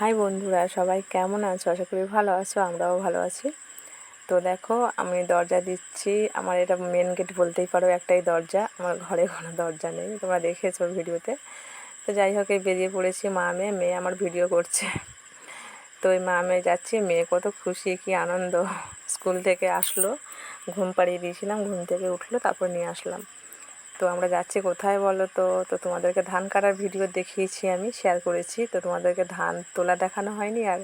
High বন্ধুরা, সবাই কেমন আছো? আশা করি ভালো আছো, আমরাও ভালো আছি। তো দেখো, আমি দরজা দিচ্ছি। আমার এটা মেন গেট বলতেই পারো, একটাই দরজা। আমার ঘরে কোনো দরজা নেই, তোমরা দেখেছ ভিডিওতে। তো যাই হোক, এই বেরিয়ে পড়েছি মা মেয়ে মেয়ে আমার ভিডিও করছে। তো ওই মা মেয়ে যাচ্ছি, মেয়ে কত খুশি, কি আনন্দ। স্কুল থেকে আসলো, ঘুম পাড়িয়ে দিয়েছিলাম, ঘুম থেকে উঠল, তারপর নিয়ে আসলাম। তো আমরা যাচ্ছি কোথায় বলো তো? তো তোমাদেরকে ধান কাটার ভিডিও দেখিয়েছি আমি শেয়ার করেছি। তো তোমাদেরকে ধান তোলা দেখানো হয়নি আর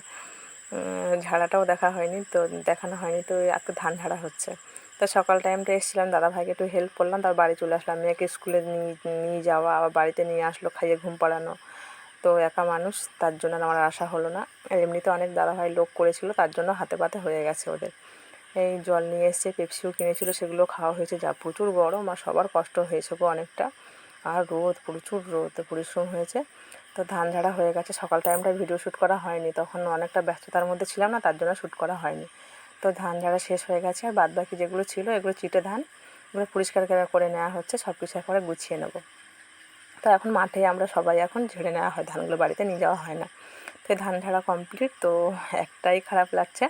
ঝাড়াটাও দেখা হয়নি। তো দেখানো হয়নি তো একটু ধান ঝাড়া হচ্ছে। তো সকাল টাইমটা এসেছিলাম, দাদাভাইকে একটু হেল্প করলাম, তার বাড়ি চলে আসলাম। মেয়েকে স্কুলে নিয়ে নিয়ে যাওয়া, আবার বাড়িতে নিয়ে আসলো, খাইয়ে ঘুম পাড়ানো। তো একা মানুষ, তার জন্য আমার আশা হলো না। এমনিতে অনেক দাদাভাই লোক করেছিল, তার জন্য হাতে পাতে হয়ে গেছে ওদের। এই জল নিয়ে এসছে পেপসিও কিনেছিল, সেগুলো খাওয়া হয়েছে যা প্রচুর গরম আর সবার কষ্ট হয়েছে গো অনেকটা। আর রোদ, প্রচুর রোদ, পরিশ্রম হয়েছে। তো ধান ঝাড়া হয়ে গেছে, সকাল টাইমটা ভিডিও শ্যুট করা হয়নি, তখন অনেকটা ব্যস্ততার মধ্যে ছিলাম না, তার জন্য শ্যুট করা হয়নি। তো ধান ঝাড়া শেষ হয়ে গেছে, আর বাদ বাকি যেগুলো ছিল, এগুলো চিটে ধান, এগুলো পরিষ্কার করে নেওয়া হচ্ছে সব কিছু একবারে গুছিয়ে নেব। তো এখন মাঠে আমরা সবাই এখন ঝেড়ে নেওয়া হয়, ধানগুলো বাড়িতে নিয়ে যাওয়া হয় না। তো ধান ঝাড়া কমপ্লিট তো একটাই খারাপ লাগছে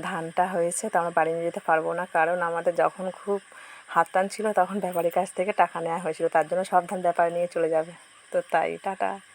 ধানটা হয়েছে, তো আমরা বাড়ি নিয়ে যেতে পারব না। কারণ আমাদের যখন খুব হাত টান ছিল, তখন ব্যাপারীর কাছ থেকে টাকা নেওয়া হয়েছিল। তার জন্য সব ধান ব্যাপারে নিয়ে চলে যাবে। তো তাই, টাটা।